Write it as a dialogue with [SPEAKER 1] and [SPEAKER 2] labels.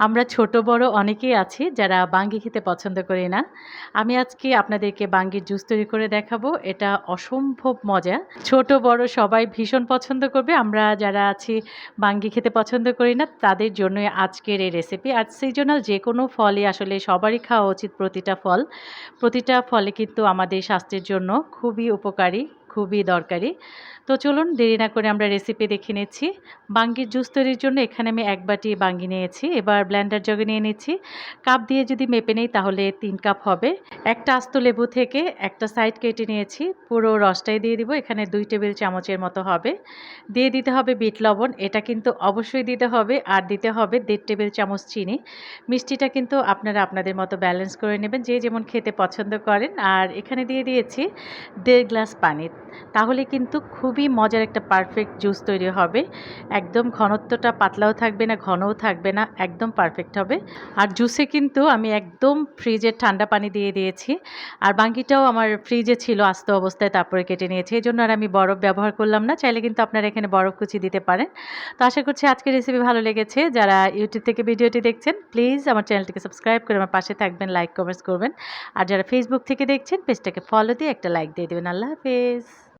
[SPEAKER 1] আমরা ছোট, বড় অনেকেই আছি যারা বাঙ্গি খেতে পছন্দ করি না। আমি আজকে আপনাদেরকে বাঙ্গির জুস তৈরি করে দেখাবো। এটা অসম্ভব মজা। ছোট, বড় সবাই ভীষণ পছন্দ করবে। আমরা যারা আছি বাঙ্গি খেতে পছন্দ করি না, তাদের জন্যই আজকের এই রেসিপি আর সিজনাল যে কোনো ফলই আসলে সবারই খাওয়া উচিত প্রতিটা ফল। প্রতিটা ফলে কিন্তু আমাদের স্বাস্থ্যের জন্য খুবই উপকারী। খুবই দরকারি। তো চলুন দেরি না করে আমরা রেসিপি দেখে নিচ্ছি। বাঙ্গির জুস তৈরির জন্য এখানে আমি এক বাটি বাঙ্গি নিয়েছি। এবার ব্ল্যান্ডার জগে নিয়ে নিচ্ছি। কাপ দিয়ে যদি মেপে নেই তাহলে তিন কাপ হবে। একটা আস্ত লেবু থেকে একটা সাইড কেটে নিয়েছি। পুরো রসটাই দিয়ে দিব। এখানে দুই টেবিল চামচের মতো হবে। দিয়ে দিতে হবে বিট লবণ। এটা কিন্তু অবশ্যই দিতে হবে। আর দিতে হবে দেড় টেবিল চামচ চিনি। মিষ্টিটা কিন্তু আপনারা আপনাদের মতো ব্যালেন্স করে নেবেন। যে যেমন খেতে পছন্দ করেন। আর এখানে দিয়ে দিয়েছি দেড় গ্লাস পানি তাহলে কিন্তু খুবই মজার একটা পারফেক্ট জুস তৈরি হবে। একদম ঘনত্বটা পাতলাও থাকবে না, ঘনও থাকবে না, একদম পারফেক্ট হবে। আর জুসে কিন্তু আমি একদম ফ্রিজের ঠান্ডা পানি দিয়ে দিয়েছি। আর বাঙ্কিটাও আমার ফ্রিজে ছিল আস্ত অবস্থায়, তারপরে কেটে নিয়েছি। এই জন্য আর আমি বরফ ব্যবহার করলাম না, চাইলে কিন্তু আপনারা এখানে বরফ কুচি দিতে পারেন। তো আশা করছি আজকের রেসিপি ভালো লেগেছে। যারা ইউটিউব থেকে ভিডিওটি দেখছেন প্লিজ আমার চ্যানেলটিকে সাবস্ক্রাইব করে আমার পাশে থাকবেন লাইক কমেন্টস করবেন। আর যারা ফেসবুক থেকে দেখছেন পেজটাকে ফলো দিয়ে একটা লাইক দিয়ে দেবেন। আল্লাহ হাফেজ।